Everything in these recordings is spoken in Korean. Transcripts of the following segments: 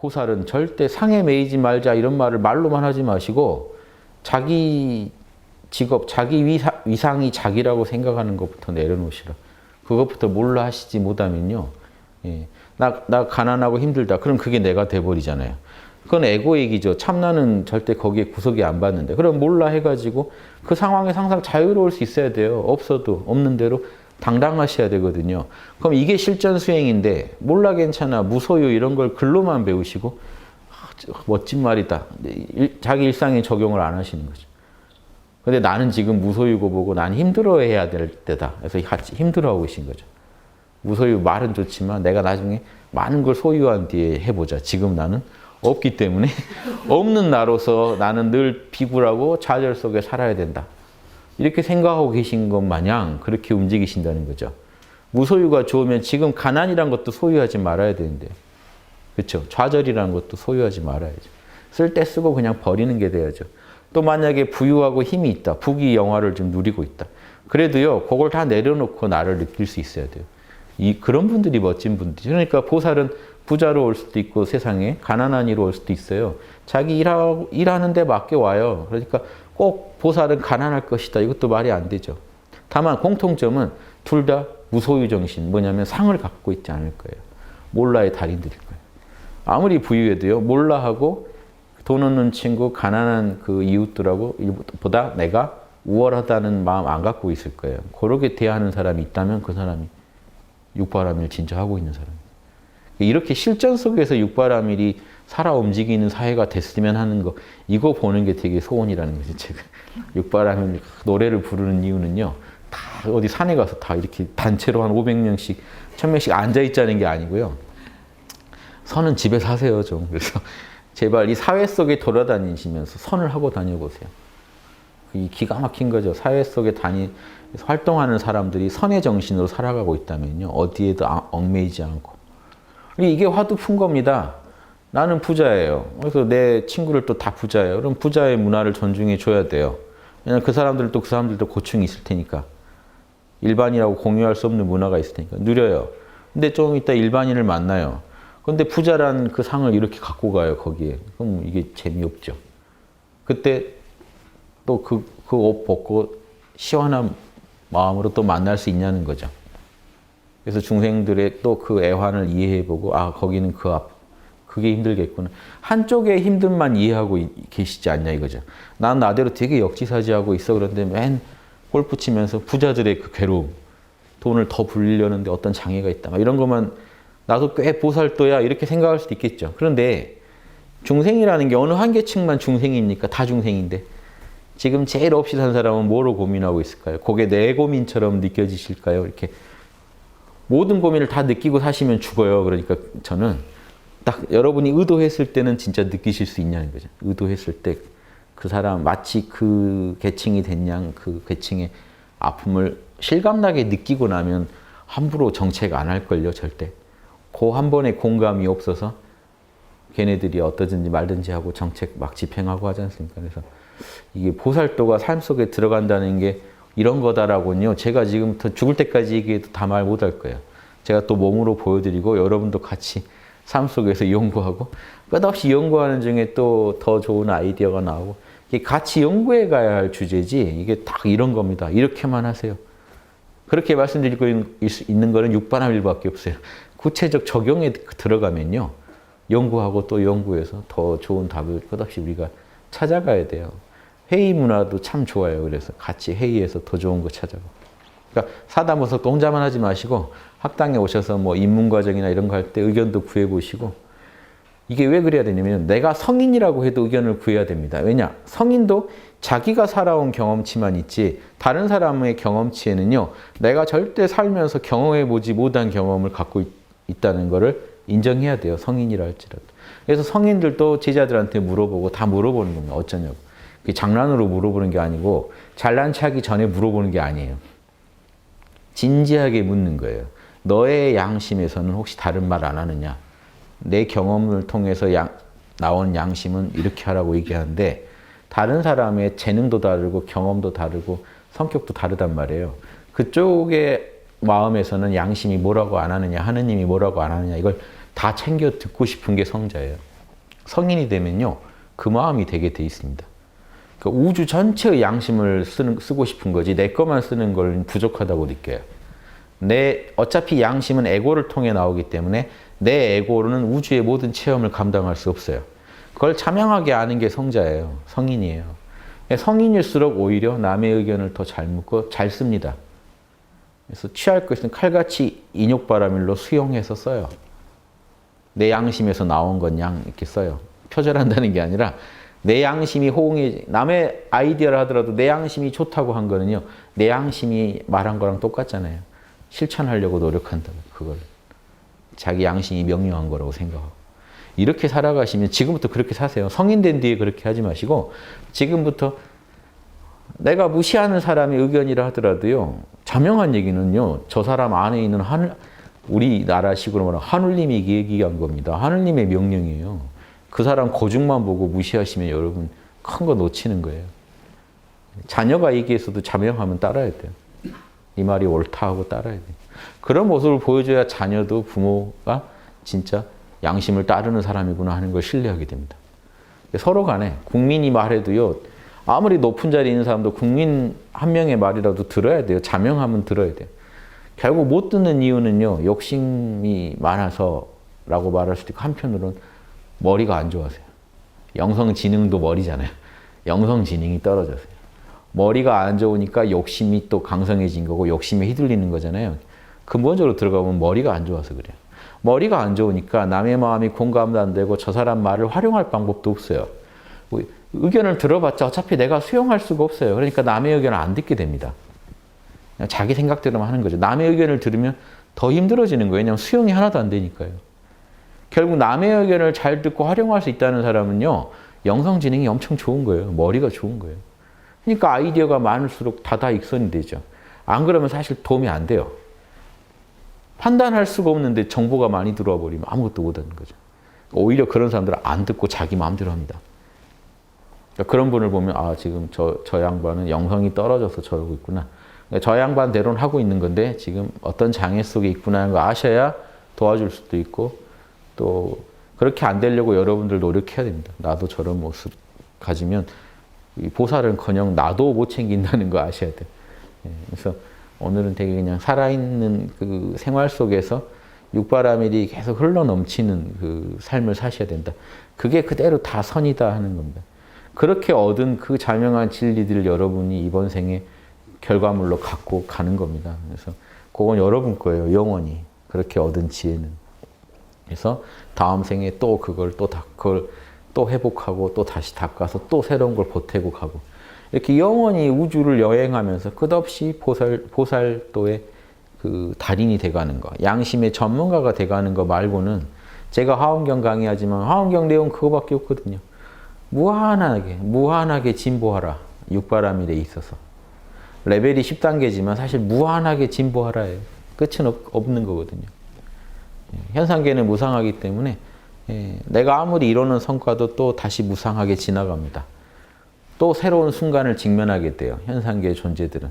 보살은 절대 상에 매이지 말자 이런 말을 말로만 하지 마시고 자기 직업, 자기 위사, 위상이 자기라고 생각하는 것부터 내려놓으시라. 그것부터 몰라 하시지 못하면요. 예. 나, 나 가난하고 힘들다. 그럼 그게 내가 돼버리잖아요. 그건 에고 얘기죠. 참나는 절대 거기에 구속이 안 받는데. 그럼 몰라 해가지고 그 상황에 항상 자유로울 수 있어야 돼요. 없어도 없는 대로 당당하셔야 되거든요. 그럼 이게 실전 수행인데 몰라 괜찮아 무소유 이런 걸 글로만 배우시고 아, 저, 멋진 말이다. 일- 자기 일상에 적용을 안 하시는 거죠. 근데 나는 지금 무소유고 보고 난 힘들어해야 될 때다. 그래서 힘들어하고 계신 거죠. 무소유 말은 좋지만 내가 나중에 많은 걸 소유한 뒤에 해보자. 지금 나는 없기 때문에 없는 나로서 나는 늘 비굴하고 좌절 속에 살아야 된다. 이렇게 생각하고 계신 것 마냥 그렇게 움직이신다는 거죠. 무소유가 좋으면 지금 가난이란 것도 소유하지 말아야 되는데. 그렇죠. 좌절이라는 것도 소유하지 말아야죠. 쓸 때 쓰고 그냥 버리는 게 돼야죠. 또 만약에 부유하고 힘이 있다. 부귀 영화를 좀 누리고 있다. 그래도요. 그걸 다 내려놓고 나를 느낄 수 있어야 돼요. 이 그런 분들이 멋진 분들이. 그러니까 보살은 부자로 올 수도 있고 세상에 가난한 이로 올 수도 있어요. 자기 일하고 일하는 데 맞게 와요. 그러니까 꼭 보살은 가난할 것이다. 이것도 말이 안 되죠. 다만 공통점은 둘 다 무소유 정신 뭐냐면 상을 갖고 있지 않을 거예요. 몰라의 달인들일 거예요. 아무리 부유해도요. 몰라하고 돈 없는 친구, 가난한 그 이웃들하고 보다 내가 우월하다는 마음 안 갖고 있을 거예요. 그렇게 대하는 사람이 있다면 그 사람이 육바라밀 진짜 하고 있는 사람이에요. 이렇게 실전 속에서 육바라밀이 살아 움직이는 사회가 됐으면 하는 거 이거 보는 게 되게 소원이라는 거죠. 제가 육바라밀 노래를 부르는 이유는요. 다 어디 산에 가서 다 이렇게 단체로 한 500명씩 1000명씩 앉아 있자는 게 아니고요. 선은 집에 사세요 좀. 그래서 제발 이 사회 속에 돌아다니시면서 선을 하고 다녀보세요. 이 기가 막힌 거죠. 사회 속에 다니 활동하는 사람들이 선의 정신으로 살아가고 있다면요. 어디에도 아- 얽매이지 않고. 이게 화두푼 겁니다. 나는 부자예요. 그래서 내 친구를 또 다 부자예요. 그럼 부자의 문화를 존중해 줘야 돼요. 왜냐면 그 사람들도 그 사람들도 고충이 있을 테니까. 일반이라고 공유할 수 없는 문화가 있을 테니까. 누려요. 근데 좀 이따 일반인을 만나요. 근데 부자란 그 상을 이렇게 갖고 가요, 거기에. 그럼 이게 재미없죠. 그때 또 그, 그 옷 벗고 시원한 마음으로 또 만날 수 있냐는 거죠. 그래서 중생들의 또 그 애환을 이해해보고, 아, 거기는 그 앞, 그게 힘들겠구나. 한쪽의 힘듦만 이해하고 이- 계시지 않냐 이거죠. 난 나대로 되게 역지사지하고 있어. 그런데 맨 골프 치면서 부자들의 그 괴로움, 돈을 더 불리려는데 어떤 장애가 있다. 막 이런 것만 나도 꽤 보살도야 이렇게 생각할 수도 있겠죠. 그런데 중생이라는 게 어느 한 계층만 중생입니까? 다 중생인데. 지금 제일 없이 산 사람은 뭐로 고민하고 있을까요? 그게 내 고민처럼 느껴지실까요? 이렇게 모든 고민을 다 느끼고 사시면 죽어요. 그러니까 저는 딱 여러분이 의도했을 때는 진짜 느끼실 수 있냐는 거죠. 의도했을 때 그 사람 마치 그 계층이 된양 그 계층의 아픔을 실감나게 느끼고 나면 함부로 정책 안 할걸요, 절대. 그 한 번의 공감이 없어서 걔네들이 어떠든지 말든지 하고 정책 막 집행하고 하지 않습니까? 그래서 이게 보살도가 삶 속에 들어간다는 게 이런 거다라고는요. 제가 지금부터 죽을 때까지 얘기해도 다 말 못할 거예요. 제가 또 몸으로 보여드리고 여러분도 같이 삶 속에서 연구하고 끝없이 연구하는 중에 또 더 좋은 아이디어가 나오고 이게 같이 연구해 가야 할 주제지 이게 딱 이런 겁니다. 이렇게만 하세요. 그렇게 말씀드리고 있- 있는 거는 육반함일밖에 없어요. 구체적 적용에 들어가면요. 연구하고 또 연구해서 더 좋은 답을 끝없이 우리가 찾아가야 돼요. 회의 문화도 참 좋아요. 그래서 같이 회의해서 더 좋은 거 찾아가. 그러니까 사담어서 또 혼자만 하지 마시고 학당에 오셔서 뭐 입문 과정이나 이런 거 할 때 의견도 구해 보시고 이게 왜 그래야 되냐면 내가 성인이라고 해도 의견을 구해야 됩니다. 왜냐? 성인도 자기가 살아온 경험치만 있지 다른 사람의 경험치에는요. 내가 절대 살면서 경험해 보지 못한 경험을 갖고 있, 다는 것을 인정해야 돼요. 성인이라 할지라도. 그래서 성인들도 제자들한테 물어보고 다 물어보는 겁니다. 어쩌냐고. 장난으로 물어보는 게 아니고 잘난 체하기 전에 물어보는 게 아니에요. 진지하게 묻는 거예요. 너의 양심에서는 혹시 다른 말 안 하느냐? 내 경험을 통해서 양, 나온 양심은 이렇게 하라고 얘기하는데 다른 사람의 재능도 다르고 경험도 다르고 성격도 다르단 말이에요. 그쪽의 마음에서는 양심이 뭐라고 안 하느냐, 하느님이 뭐라고 안 하느냐 이걸 다 챙겨 듣고 싶은 게 성자예요. 성인이 되면요. 그 마음이 되게 돼 있습니다. 그러니까 우주 전체의 양심을 쓰는, 쓰고 싶은 거지 내 것만 쓰는 걸 부족하다고 느껴요. 내 어차피 양심은 에고를 통해 나오기 때문에 내 에고로는 우주의 모든 체험을 감당할 수 없어요. 그걸 자명하게 아는 게 성자예요. 성인이에요. 성인일수록 오히려 남의 의견을 더 잘 묻고 잘 씁니다. 그래서 취할 것은 칼같이 인욕바라밀로 수용해서 써요. 내 양심에서 나온 건 양 이렇게 써요. 표절한다는 게 아니라 내 양심이 호응해 남의 아이디어를 하더라도 내 양심이 좋다고 한 거는요. 내 양심이 말한 거랑 똑같잖아요. 실천하려고 노력한다. 그걸 자기 양심이 명령한 거라고 생각하고 이렇게 살아가시면 지금부터 그렇게 사세요. 성인 된 뒤에 그렇게 하지 마시고 지금부터 내가 무시하는 사람의 의견이라 하더라도요. 자명한 얘기는요. 저 사람 안에 있는 하늘 우리나라식으로 말하면 하늘님이 얘기한 겁니다. 하늘님의 명령이에요. 그 사람 고중만 보고 무시하시면 여러분 큰 거 놓치는 거예요. 자녀가 얘기해서도 자명하면 따라야 돼요. 이 말이 옳다 하고 따라야 돼요. 그런 모습을 보여줘야 자녀도 부모가 진짜 양심을 따르는 사람이구나 하는 걸 신뢰하게 됩니다. 서로 간에 국민이 말해도요. 아무리 높은 자리에 있는 사람도 국민 한 명의 말이라도 들어야 돼요. 자명하면 들어야 돼요. 결국 못 듣는 이유는요. 욕심이 많아서라고 말할 수도 있고 한편으로는 머리가 안 좋아서요. 영성 지능도 머리잖아요. 영성 지능이 떨어져서요. 머리가 안 좋으니까 욕심이 또 강성해진 거고 욕심에 휘둘리는 거잖아요. 근본적으로 들어가면 머리가 안 좋아서 그래요. 머리가 안 좋으니까 남의 마음이 공감도 안 되고 저 사람 말을 활용할 방법도 없어요. 뭐 의견을 들어봤자 어차피 내가 수용할 수가 없어요. 그러니까 남의 의견을 안 듣게 됩니다. 자기 생각대로만 하는 거죠. 남의 의견을 들으면 더 힘들어지는 거예요. 왜냐하면 수용이 하나도 안 되니까요. 결국 남의 의견을 잘 듣고 활용할 수 있다는 사람은요. 영성지능이 엄청 좋은 거예요. 머리가 좋은 거예요. 그러니까 아이디어가 많을수록 다다익선이 되죠. 안 그러면 사실 도움이 안 돼요. 판단할 수가 없는데 정보가 많이 들어와 버리면 아무것도 못 하는 거죠. 오히려 그런 사람들은 안 듣고 자기 마음대로 합니다. 그러니까 그런 분을 보면 아 지금 저, 저 양반은 영성이 떨어져서 저러고 있구나. 그러니까 저 양반대로는 하고 있는 건데 지금 어떤 장애 속에 있구나 하는 거 아셔야 도와줄 수도 있고 또 그렇게 안 되려고 여러분들 노력해야 됩니다. 나도 저런 모습 가지면 보살은커녕 나도 못 챙긴다는 거 아셔야 돼요. 예, 그래서 오늘은 되게 그냥 살아있는 그 생활 속에서 육바라밀이 계속 흘러 넘치는 그 삶을 사셔야 된다. 그게 그대로 다 선이다 하는 겁니다. 그렇게 얻은 그 자명한 진리들을 여러분이 이번 생에 결과물로 갖고 가는 겁니다. 그래서 그건 여러분 거예요. 영원히. 그렇게 얻은 지혜는. 그래서 다음 생에 또 그걸 또 다, 그걸 또 회복하고 또 다시 닦아서 또 새로운 걸 보태고 가고. 이렇게 영원히 우주를 여행하면서 끝없이 보살, 보살도의 그 달인이 돼가는 거, 양심의 전문가가 돼가는 거 말고는 제가 화엄경 강의하지만 화엄경 내용 그거밖에 없거든요. 무한하게, 무한하게 진보하라. 육바라밀에 있어서. 레벨이 10단계지만 사실 무한하게 진보하라예요. 끝은 없, 없는 거거든요. 예, 현상계는 무상하기 때문에 예, 내가 아무리 이루는 성과도 또 다시 무상하게 지나갑니다. 또 새로운 순간을 직면하게 돼요. 현상계의 존재들은.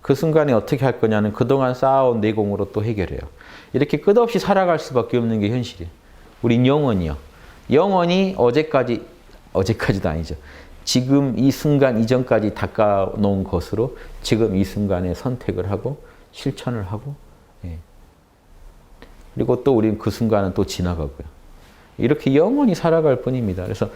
그 순간에 어떻게 할 거냐는 그동안 쌓아온 내공으로 또 해결해요. 이렇게 끝없이 살아갈 수밖에 없는 게 현실이에요. 우린 영원이요. 영원히 어제까지, 어제까지도 아니죠. 지금 이 순간 이전까지 닦아놓은 것으로 지금 이 순간에 선택을 하고 실천을 하고 예. 그리고 또 우리는 그 순간은 또 지나가고요. 이렇게 영원히 살아갈 뿐입니다. 그래서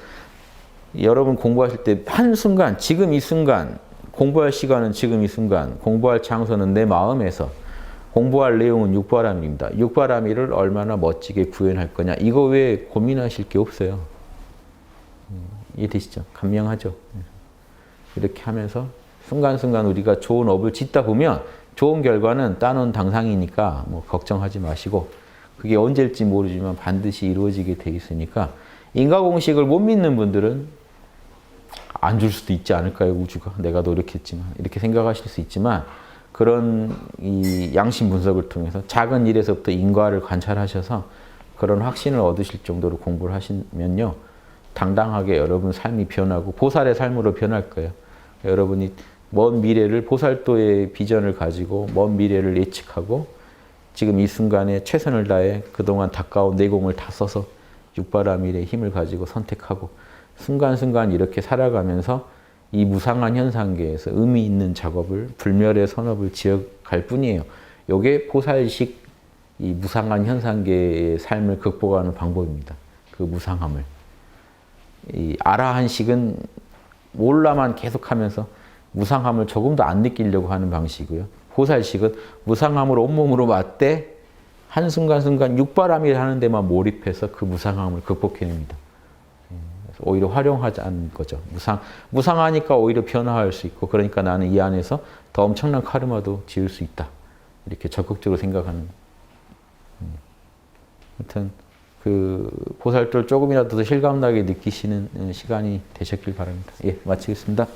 여러분 공부하실 때 한순간, 지금 이 순간, 공부할 시간은 지금 이 순간, 공부할 장소는 내 마음에서, 공부할 내용은 육바람입니다. 육바람이를 얼마나 멋지게 구현할 거냐. 이거 외에 고민하실 게 없어요. 음, 이해되시죠? 감명하죠? 이렇게 하면서 순간순간 우리가 좋은 업을 짓다 보면 좋은 결과는 따놓은 당상이니까 뭐 걱정하지 마시고 그게 언제일지 모르지만 반드시 이루어지게 돼 있으니까 인과 공식을 못 믿는 분들은 안 줄 수도 있지 않을까요, 우주가? 내가 노력했지만. 이렇게 생각하실 수 있지만, 그런 이 양심 분석을 통해서 작은 일에서부터 인과를 관찰하셔서 그런 확신을 얻으실 정도로 공부를 하시면요. 당당하게 여러분 삶이 변하고 보살의 삶으로 변할 거예요. 여러분이 먼 미래를 보살도의 비전을 가지고 먼 미래를 예측하고 지금 이 순간에 최선을 다해 그동안 닦아온 내공을 다 써서 육바라밀의 힘을 가지고 선택하고 순간순간 이렇게 살아가면서 이 무상한 현상계에서 의미 있는 작업을 불멸의 선업을 지어갈 뿐이에요. 요게 보살식 이 무상한 현상계의 삶을 극복하는 방법입니다. 그 무상함을. 이 아라한식은 몰라만 계속하면서 무상함을 조금도 안 느끼려고 하는 방식이고요. 보살식은 무상함을 온몸으로 맞대 한순간순간 육바람일 하는 데만 몰입해서 그 무상함을 극복해냅니다. 오히려 활용하자는 거죠. 무상, 무상하니까 오히려 변화할 수 있고 그러니까 나는 이 안에서 더 엄청난 카르마도 지을 수 있다. 이렇게 적극적으로 생각하는. 음. 아무튼 그 보살들 조금이라도 더 실감나게 느끼시는 시간이 되셨길 바랍니다. 예, 마치겠습니다.